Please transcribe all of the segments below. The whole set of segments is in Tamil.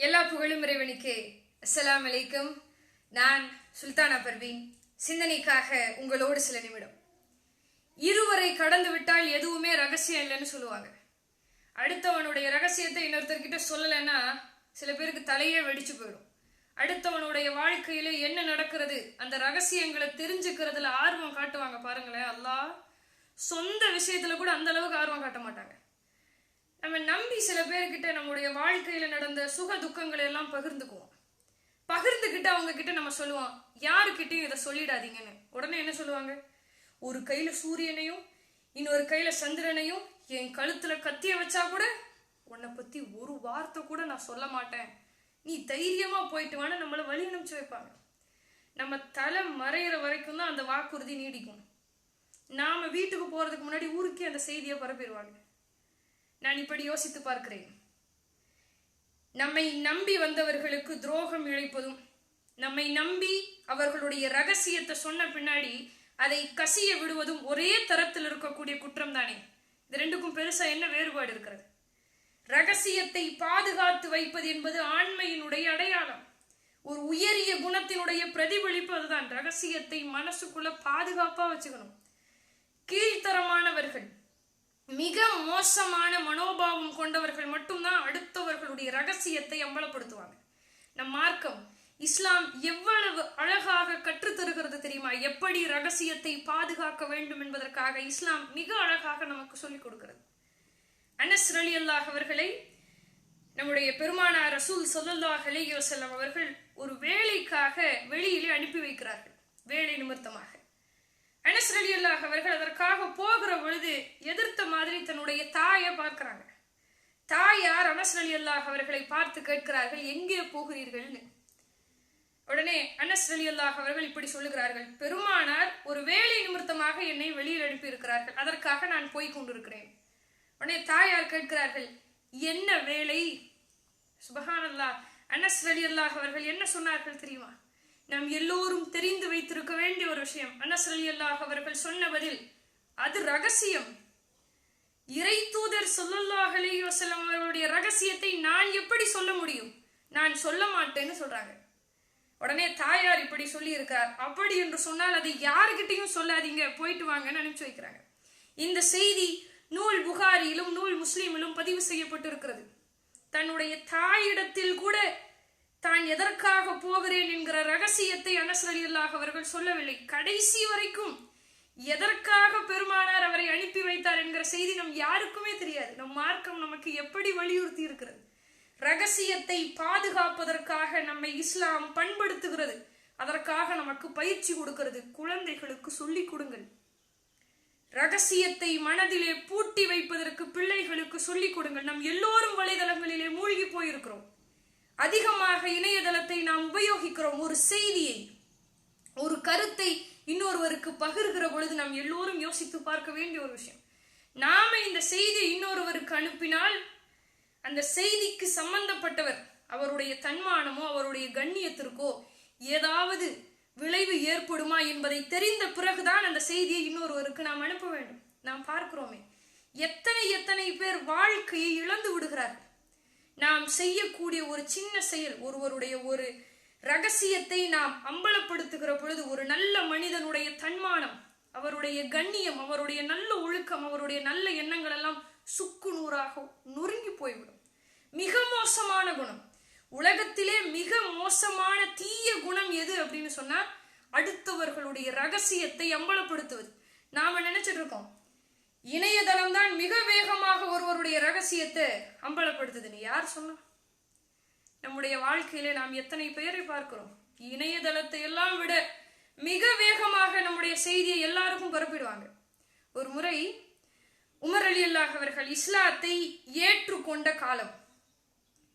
எல்லா புகழும் இறைவனுக்கே. அஸ்லாம் அலைக்கும். நான் சுல்தானா பர்வீன். சிந்தனைக்காக உங்களோடு சில நிமிடம். இருவரை கடந்து விட்டால் எதுவுமே ரகசியம் இல்லைன்னு சொல்லுவாங்க. அடுத்தவனுடைய ரகசியத்தை இன்னொருத்தர்கிட்ட சொல்லலைன்னா சில பேருக்கு தலையே வெடிச்சு போயிடும். அடுத்தவனுடைய வாழ்க்கையில என்ன நடக்கிறது அந்த ரகசியங்களை தெரிஞ்சுக்கிறதுல ஆர்வம் காட்டுவாங்க பாருங்களேன். அல்லா சொந்த விஷயத்துல கூட அந்த அளவுக்கு ஆர்வம் காட்ட மாட்டாங்க. நம்ம நம்பி சில பேர்கிட்ட நம்முடைய வாழ்க்கையில நடந்த சுக துக்கங்களை எல்லாம் பகிர்ந்துக்குவோம். பகிர்ந்துக்கிட்டு அவங்க கிட்ட நம்ம சொல்லுவோம் யாருக்கிட்டையும் இதை சொல்லிடாதீங்கன்னு. உடனே என்ன சொல்லுவாங்க? ஒரு கையில சூரியனையும் இன்னொரு கையில சந்திரனையும் என் கழுத்துல கத்திய வச்சா கூட உன்னை பத்தி ஒரு வார்த்தை கூட நான் சொல்ல மாட்டேன். நீ தைரியமா போயிட்டு வான்னு நம்மளை வழி அனுப்பிச்சு வைப்பாங்க. நம்ம தலை மறையிற வரைக்கும் தான் அந்த வாக்குறுதி நீடிக்கும். நாம வீட்டுக்கு போறதுக்கு முன்னாடி ஊருக்கே அந்த செய்தியை பரப்பிடுவாங்க. நான் இப்படி யோசித்து பார்க்கிறேன். நம்மை நம்பி வந்தவர்களுக்கு துரோகம் இழைப்பதும் நம்மை நம்பி அவர்களுடைய ரகசியத்தை சொன்ன பின்னாடி அதை கசிய விடுவதும் ஒரே தரத்தில் இருக்கக்கூடிய குற்றம் தானே இது ரெண்டுக்கும் பெருசா என்ன வேறுபாடு இருக்கிறது? ரகசியத்தை பாதுகாத்து வைப்பது என்பது ஆண்மையினுடைய அடையாளம். ஒரு உயரிய குணத்தினுடைய பிரதிபலிப்பு அதுதான். ரகசியத்தை மனசுக்குள்ள பாதுகாப்பா வச்சுக்கணும். கீழ்த்தரமானவர்கள் மிக மோசமான மனோபாவம் கொண்டவர்கள் மட்டும்தான் அடுத்தவர்களுடைய ரகசியத்தை அம்பலப்படுத்துவாங்க. நம் மார்க்கம் இஸ்லாம் எவ்வளவு அழகாக கற்றுத்தருகிறது தெரியுமா? எப்படி ரகசியத்தை பாதுகாக்க வேண்டும் என்பதற்காக இஸ்லாம் மிக அழகாக நமக்கு சொல்லிக் கொடுக்கிறது. அனஸ் ரலி அல்லாஹ் அவர்களை நம்முடைய பெருமானார் ரசூல் சொல்லல்லாஹ் அலைஹி அவர்கள் ஒரு வேலைக்காக வெளியிலே அனுப்பி வைக்கிறார்கள் வேலை நிமித்தமாக. அனஸ் அலி அல்லாஹ் அவர்கள் அதற்காக போகிற பொழுது எதிர்த்த மாதிரி தன்னுடைய தாயை பார்க்கிறாங்க. தாயார் அனஸ் அலி அல்லாஹ் அவர்களை பார்த்து கேட்கிறார்கள் எங்கே போகிறீர்கள்னு உடனே அனஸ் அலி அல்லாஹ் அவர்கள் இப்படி சொல்லுகிறார்கள் பெருமானார் ஒரு வேலை நிமித்தமாக என்னை வெளியில் அனுப்பியிருக்கிறார்கள். அதற்காக நான் போய் கொண்டிருக்கிறேன். உடனே தாயார் கேட்கிறார்கள் என்ன வேலை? சுபஹானல்லா அனஸ் அலி அல்லாஹ் அவர்கள் என்ன சொன்னார்கள் தெரியுமா? நாம் எல்லோரும் தெரிந்து வைத்திருக்க வேண்டிய ஒரு விஷயம். அனஸ் அல்லாஹ் அவர்கள் சொன்ன பதில் அது ரகசியம். இறை தூதர் சொல்லல்லாஹ் அலைஹி அவர்களுடைய ரகசியத்தை நான் எப்படி சொல்ல முடியும்? நான் சொல்ல மாட்டேன்னு சொல்றாங்க. உடனே தாயார் இப்படி சொல்லி இருக்கார் அப்படி என்று சொன்னால் அதை யாருக்கிட்டையும் சொல்லாதீங்க போயிட்டு வாங்கன்னு அனுப்பிச்சு வைக்கிறாங்க. இந்த செய்தி நூல் புகாரியிலும் நூல் முஸ்லீமிலும் பதிவு செய்யப்பட்டிருக்கிறது. தன்னுடைய தாயிடத்தில் கூட தான் எதற்காக போகிறேன் என்கிற ரகசியத்தை அனசரலியல்லாக அவர்கள் சொல்லவில்லை. கடைசி வரைக்கும் எதற்காக பெருமானார் அவரை அனுப்பி வைத்தார் என்கிற செய்தி நம் யாருக்குமே தெரியாது. நம் மார்க்கம் நமக்கு எப்படி வலியுறுத்தி இருக்கிறது? ரகசியத்தை பாதுகாப்பதற்காக நம்மை இஸ்லாம் பண்படுத்துகிறது. அதற்காக நமக்கு பயிற்சி கொடுக்கிறது. குழந்தைகளுக்கு சொல்லிக் கொடுங்கள். ரகசியத்தை மனதிலே பூட்டி வைப்பதற்கு பிள்ளைகளுக்கு சொல்லிக் கொடுங்கள். நம் எல்லோரும் வலைதளங்களிலே மூழ்கி போயிருக்கிறோம். அதிகமாக இணையதளத்தை நாம் உபயோகிக்கிறோம். ஒரு செய்தியை ஒரு கருத்தை இன்னொருவருக்கு பகிர்கிற பொழுது நாம் எல்லோரும் யோசித்து பார்க்க வேண்டிய ஒரு விஷயம். நாம இந்த செய்தியை இன்னொருவருக்கு அனுப்பினால் அந்த செய்திக்கு சம்பந்தப்பட்டவர் அவருடைய தன்மானமோ அவருடைய கண்ணியத்திற்கோ ஏதாவது விளைவு ஏற்படுமா என்பதை தெரிந்த பிறகுதான் அந்த செய்தியை இன்னொருவருக்கு நாம் அனுப்ப வேண்டும். நாம் பார்க்கிறோமே. எத்தனை எத்தனை பேர் வாழ்க்கையை இழந்து விடுகிறார்கள். நாம் செய்யக்கூடிய ஒரு சின்ன செயல் ஒருவருடைய ஒரு ரகசியத்தை நாம் அம்பலப்படுத்துகிற பொழுது ஒரு நல்ல மனிதனுடைய தன்மானம் அவருடைய கண்ணியம் அவருடைய நல்ல ஒழுக்கம் அவருடைய நல்ல எண்ணங்கள் எல்லாம் சுக்கு நூறாக நொறுங்கி போய்விடும். மிக மோசமான குணம். உலகத்திலே மிக மோசமான தீய குணம் எது அப்படின்னு சொன்னா அடுத்தவர்களுடைய ரகசியத்தை அம்பலப்படுத்துவது. நாம நினைச்சிட்டு இருக்கோம் இணையதளம் தான் மிக வேகமாக ஒருவருடைய ரகசியத்தை அம்பலப்படுத்துதுன்னு யார் சொன்னா? நம்முடைய வாழ்க்கையில நாம் எத்தனை பேரை பார்க்கிறோம்? இணையதளத்தை எல்லாம் விட மிக வேகமாக நம்முடைய செய்தியை எல்லாருக்கும் பரப்பிடுவாங்க. ஒரு முறை உமர் அலி அல்லாஹ் அவர்கள் இஸ்லாத்தை ஏற்றுக்கொண்ட காலம்.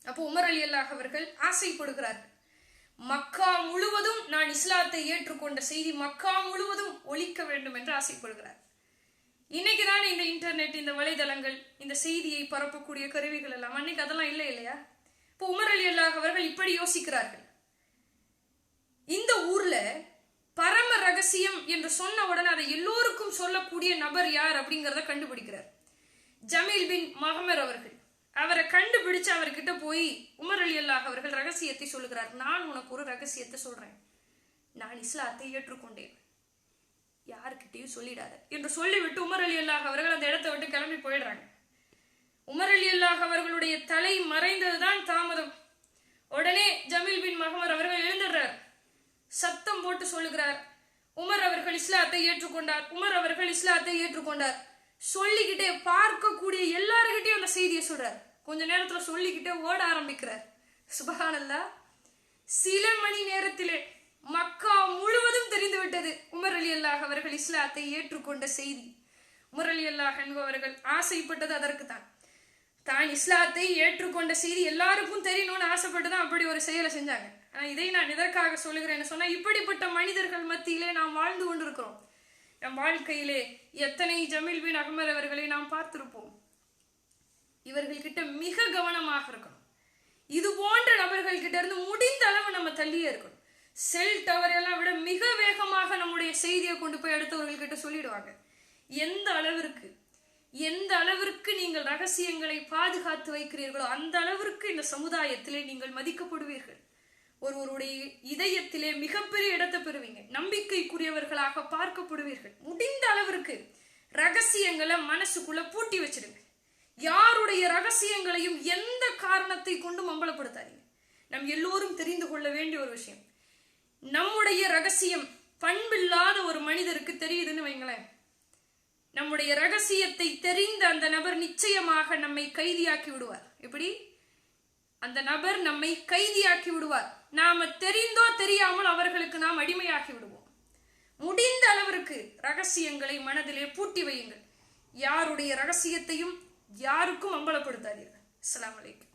அப்போ உமர் அலி அல்லாஹ் அவர்கள் ஆசைப்படுகிறார்கள். மக்கா முழுவதும் நான் இஸ்லாத்தை ஏற்றுக்கொண்ட செய்தி மக்கா முழுவதும் ஒழிக்க வேண்டும் என்று ஆசைப்படுகிறார். இன்னைக்கு தான் இந்த இன்டர்நெட் இந்த வலைதளங்கள் இந்த செய்தியை பரப்பக்கூடிய கருவிகள் எல்லாம். அன்னைக்கு அதெல்லாம் இல்லை இல்லையா? இப்போ உமர் அலி அல்லாஹ் அவர்கள் இப்படி யோசிக்கிறார்கள். இந்த ஊர்ல பரம ரகசியம் என்று சொன்ன உடனே அதை எல்லோருக்கும் சொல்லக்கூடிய நபர் யார் அப்படிங்கிறத கண்டுபிடிக்கிறார். ஜமீல் பின் மஹமர் அவர்கள். அவரை கண்டுபிடிச்சு அவர்கிட்ட போய் உமர் அலி அல்லாஹ் அவர்கள் ரகசியத்தை சொல்லுகிறார். நான் உனக்கு ஒரு ரகசியத்தை சொல்றேன். நான் இஸ்லாத்தை ஏற்றுக்கொண்டேன். யாருக்கிட்டையும் சொல்லிடாத. என்று சொல்லிவிட்டு உமர் அலி அல்லாஹ் அவர்கள் அந்த இடத்தை விட்டு கிளம்பி போயிடுறாங்க. உமர் அலி அல்லாஹ் அவர்களுடைய தலை மறைந்ததுதான் தாமதம். உடனே ஜமீல் பின் மஹமர் அவர்கள் எழுந்துடுறார். சத்தம் போட்டு சொல்லுகிறார். உமர் அவர்கள் இஸ்லாத்தை ஏற்றுக்கொண்டார். உமர் அவர்கள் இஸ்லாத்தை ஏற்றுக்கொண்டார். சொல்லிக்கிட்டே பார்க்கக்கூடிய எல்லாருக்கிட்டையும் அந்த செய்தியை சொல்றார். கொஞ்ச நேரத்துல சொல்லிக்கிட்டே ஓட ஆரம்பிக்கிறார். சுபகானல்லா சில மணி நேரத்திலே மக்கா முழுவதும் தெரிந்துவிட்டது. உமர் அலி அல்லாஹ் அவர்கள் இஸ்லாத்தை ஏற்றுக்கொண்ட செய்தி. உமர் அலி அல்லாஹ் என்பவர்கள் ஆசைப்பட்டது அதற்கு தான் தான் இஸ்லாத்தை ஏற்றுக்கொண்ட செய்தி எல்லாருக்கும் தெரியணும்னு ஆசைப்பட்டு தான் அப்படி ஒரு செயலை செஞ்சாங்க. ஆனா இதை நான் எதற்காக சொல்லுகிறேன்னு சொன்னா இப்படிப்பட்ட மனிதர்கள் மத்தியிலே நாம் வாழ்ந்து கொண்டிருக்கிறோம். நம் வாழ்க்கையிலே எத்தனை ஜமீல் பின் அகமர் அவர்களை நாம் பார்த்திருப்போம். இவர்கள்கிட்ட மிக கவனமாக இருக்கணும். இது போன்ற நபர்கள் கிட்ட இருந்து முடிந்த அளவு நம்ம தள்ளியே இருக்கணும். செல் டவர் எல்லாம் விட மிக வேகமாக நம்முடைய செய்தியை கொண்டு போய் அடுத்தவர்கள்கிட்ட சொல்லிடுவாங்க. எந்த அளவிற்கு எந்த அளவிற்கு நீங்கள் ரகசியங்களை பாதுகாத்து வைக்கிறீர்களோ அந்த அளவிற்கு இந்த சமுதாயத்திலே நீங்கள் மதிக்கப்படுவீர்கள். ஒருவருடைய இதயத்திலே மிகப்பெரிய இடத்தை பெறுவீங்க. நம்பிக்கைக்குரியவர்களாக பார்க்கப்படுவீர்கள். முடிந்த அளவிற்கு ரகசியங்களை மனசுக்குள்ள பூட்டி வச்சிருங்க யாருடைய ரகசியங்களையும் எந்த காரணத்தை கொண்டும் அம்பலப்படுத்தாதீங்க. நம் எல்லோரும் தெரிந்து கொள்ள வேண்டிய ஒரு விஷயம். நம்முடைய ரகசியம் பண்பில்லாத ஒரு மனிதருக்கு தெரியுதுன்னு வைங்களேன். நம்முடைய ரகசியத்தை தெரிந்த அந்த நபர் நிச்சயமாக நம்மை கைதியாக்கி விடுவார். எப்படி? அந்த நபர் நம்மை கைதியாக்கி விடுவார். நாம தெரிந்தோ தெரியாமல் அவர்களுக்கு நாம் அடிமையாகி விடுவோம். முடிந்த அளவிற்கு ரகசியங்களை மனதிலே பூட்டி வையுங்கள். யாருடைய ரகசியத்தையும் யாருக்கும் அம்பலப்படுத்தாதீர்கள். அஸ்ஸலாமு வலைக்கம்